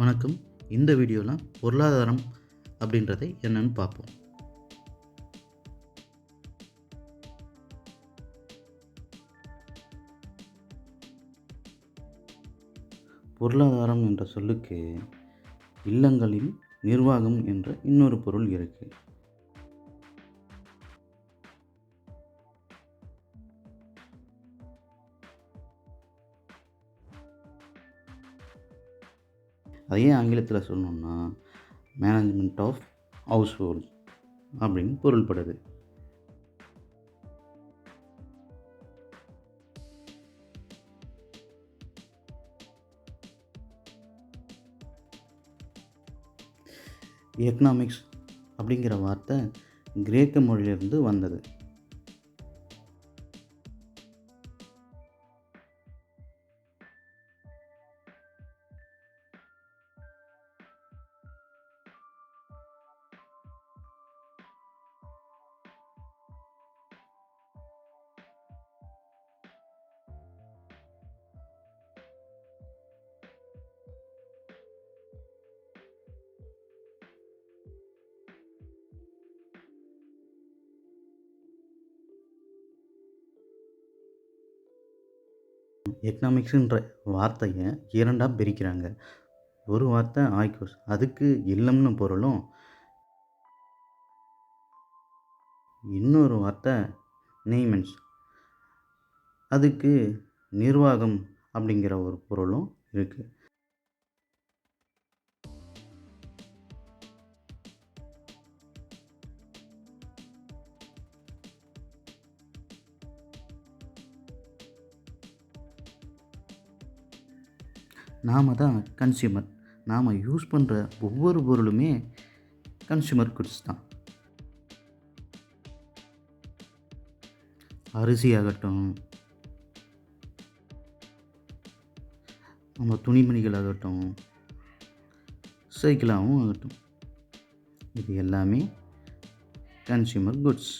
வணக்கம். இந்த வீடியோவில் பொருளாதாரம் அப்படின்றதை என்னென்னு பார்ப்போம். பொருளாதாரம் என்ற சொல்லுக்கு இல்லங்களில் நிர்வாகம் என்ற இன்னொரு பொருள் இருக்குது அதை ஏன் ஆங்கிலத்தில் சொல்லணுன்னா மேனேஜ்மெண்ட் ஆஃப் ஹவுஸ் ஹோல்ட் அப்படின்னு பொருள்படுது. எக்கனாமிக்ஸ் அப்படிங்கிற வார்த்தை கிரேக்க மொழியிலிருந்து வந்தது. எக்கனாமிக்ஸுன்ற வார்த்தையை இரண்டாக பிரிக்கிறாங்க. ஒரு வார்த்தை ஆய்கோஸ் அதுக்கு இல்லம்னு பொருளும் இன்னொரு வார்த்தை நெய்மென்ஸ் அதுக்கு நிர்வாகம் அப்படிங்கிற ஒரு பொருளும் இருக்குது நாம் தான் கன்சியூமர் நாம் யூஸ் பண்ணுற ஒவ்வொரு பொருளுமே கன்சியூமர் குட்ஸ் தான். அரிசி ஆகட்டும் நம்ம துணிமணிகள் ஆகட்டும் சைக்கிளாகவும் ஆகட்டும் இது எல்லாமே கன்சியூமர் குட்ஸ்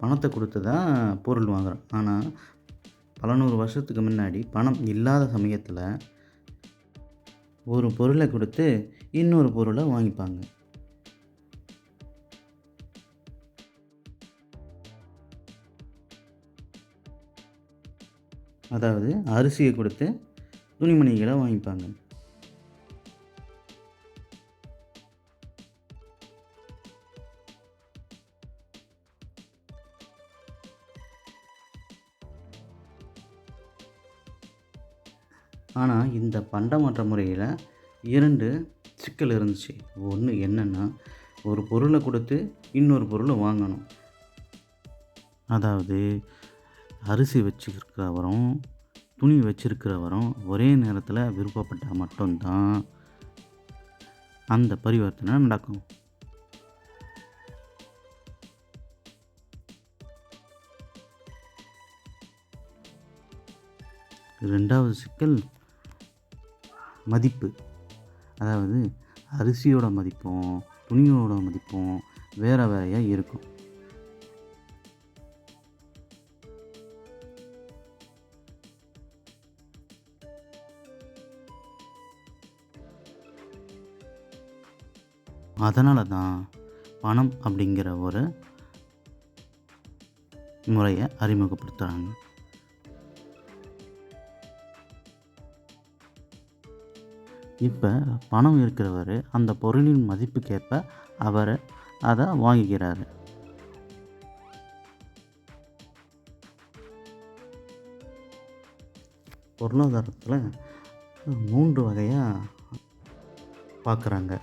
பணத்தை கொடுத்து தான் பொருள் வாங்குகிறோம் ஆனால் பல நூறு வருஷத்துக்கு முன்னாடி பணம் இல்லாத சமயத்தில் ஒரு பொருளை கொடுத்து இன்னொரு பொருளை வாங்கிப்பாங்க. அதாவது அரிசியை கொடுத்து துணிமணிகளை வாங்கிப்பாங்க. ஆனால் இந்த பண்டமாற்ற முறையில் இரண்டு சிக்கல் இருந்துச்சு. ஒன்று என்னென்னா ஒரு பொருளை கொடுத்து இன்னொரு பொருளை வாங்கணும். அதாவது அரிசி வச்சுருக்கிறவரும் துணி வச்சிருக்கிறவரும் ஒரே நேரத்தில் விருப்பப்பட்டால் மட்டும்தான் அந்த பரிவர்த்தனை நடக்கும். ரெண்டாவது சிக்கல் மதிப்பு. அதாவது அரிசியோட மதிப்பும் துணியோட மதிப்பும் வேறு வேறையாக இருக்கும். அதனால தான் பணம் அப்படிங்கிற ஒரு முறையை அறிமுகப்படுத்துகிறாங்க இப்போ பணம் இருக்கிறவர் அந்த பொருளின் மதிப்புக்கேற்ப அவர் அதை வாங்குகிறார். பொருளாதாரத்தில் மூன்று வகையாக பார்க்குறாங்க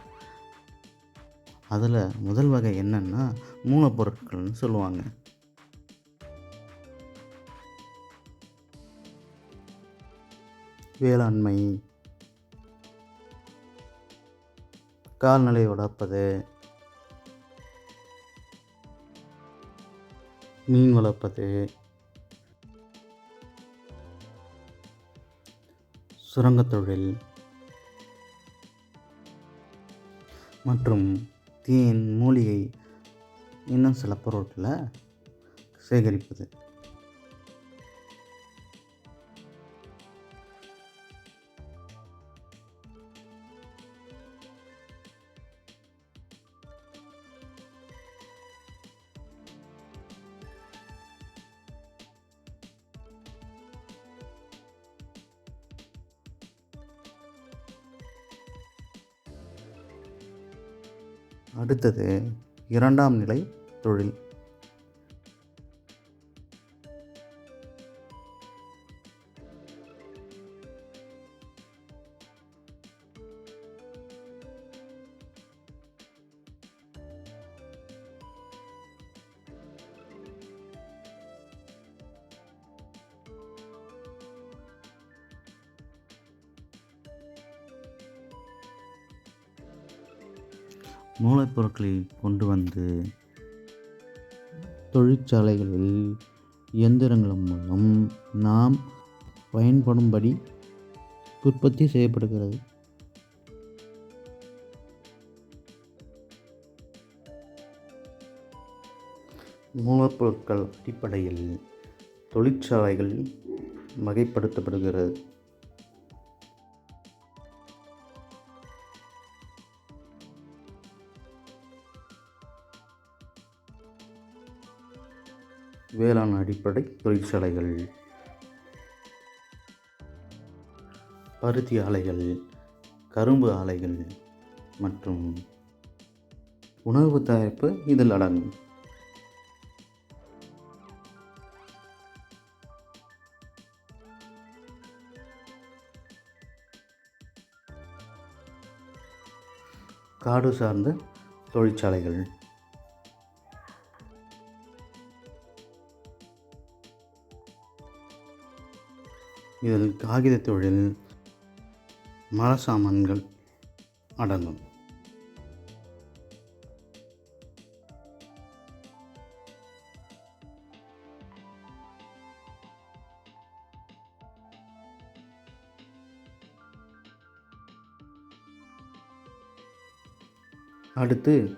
அதில் முதல் வகை என்னென்னா மூலப்பொருட்கள்னு சொல்லுவாங்க. வேளாண்மை கால்நடை வளர்ப்பது. மீன் வளர்ப்பது. சுரங்கத் தொழில். மற்றும் தேன் மூலிகை இன்னும் சில பொருட்களை சேகரிப்பது. அடுத்தது இரண்டாம் நிலை தொழில். மூலப்பொருட்களை கொண்டு வந்து தொழிற்சாலைகளில் இயந்திரங்கள் மூலம் நாம் பயன்படும்படி உற்பத்தி செய்யப்படுகிறது. மூலப்பொருட்கள் அடிப்படையில் தொழிற்சாலைகள் வகைப்படுத்தப்படுகிறது. வேளாண் அடிப்படை தொழிற்சாலைகள். பருத்தி ஆலைகள் கரும்பு ஆலைகள் மற்றும் உணவு தயாரிப்பு இதில் அடங்கும். காடு சார்ந்த தொழிற்சாலைகள். இதில் காகித தொழில் மர சாமான்கள் அடங்கும். அடுத்து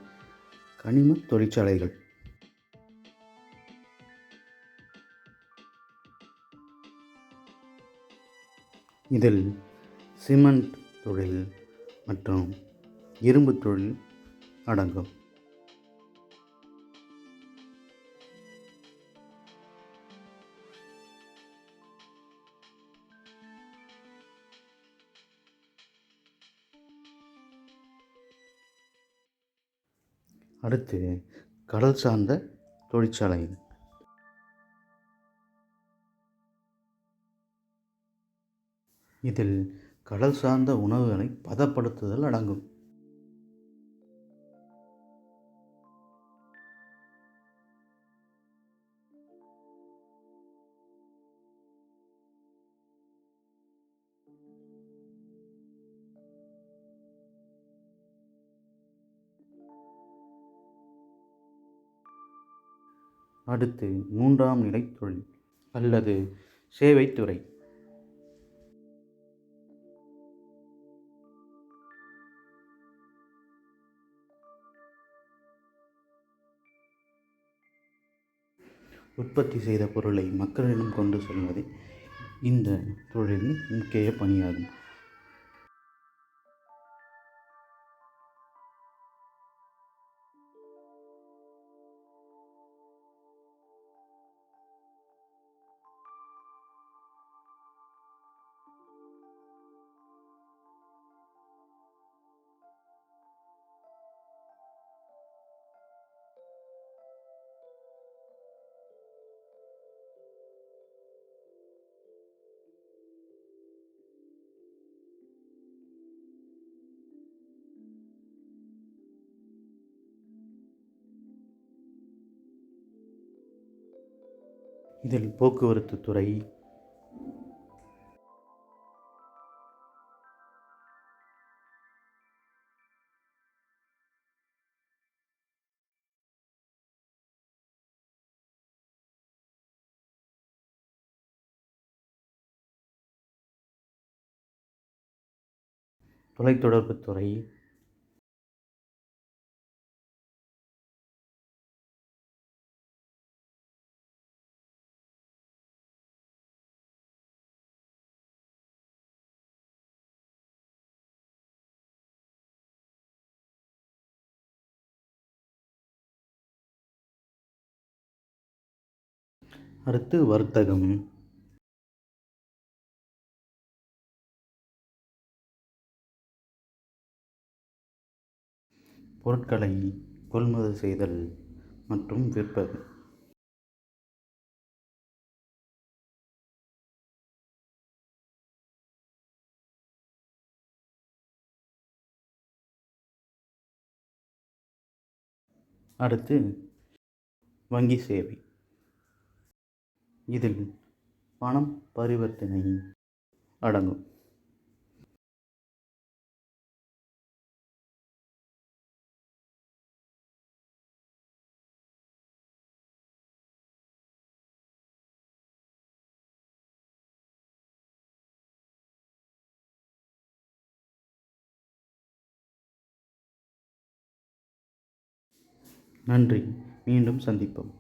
கனிம தொழிற்சாலைகள். இதில் சிமெண்ட் தொழில் மற்றும் இரும்பு தொழில் அடங்கும். அடுத்து கடல் சார்ந்த தொழிற்சாலை இதில் கடல் சார்ந்த உணவுகளை பதப்படுத்துதல் அடங்கும். அடுத்து மூன்றாம் நிலை தொழில் அல்லது சேவைத்துறை. உற்பத்தி செய்த பொருளை மக்களிடம் கொண்டு செல்வதே இந்த தொழிலின் முக்கிய பணியாகும். இதில் போக்குவரத்து துறை. தொலைத்தொடர்புத் அடுத்து வர்த்தகம். பொருட்களை கொள்முதல் செய்தல் மற்றும் விற்பது. அடுத்து வங்கி சேவை. இதில் பணம் பரிவர்த்தனை அடங்கும். நன்றி. மீண்டும் சந்திப்போம்.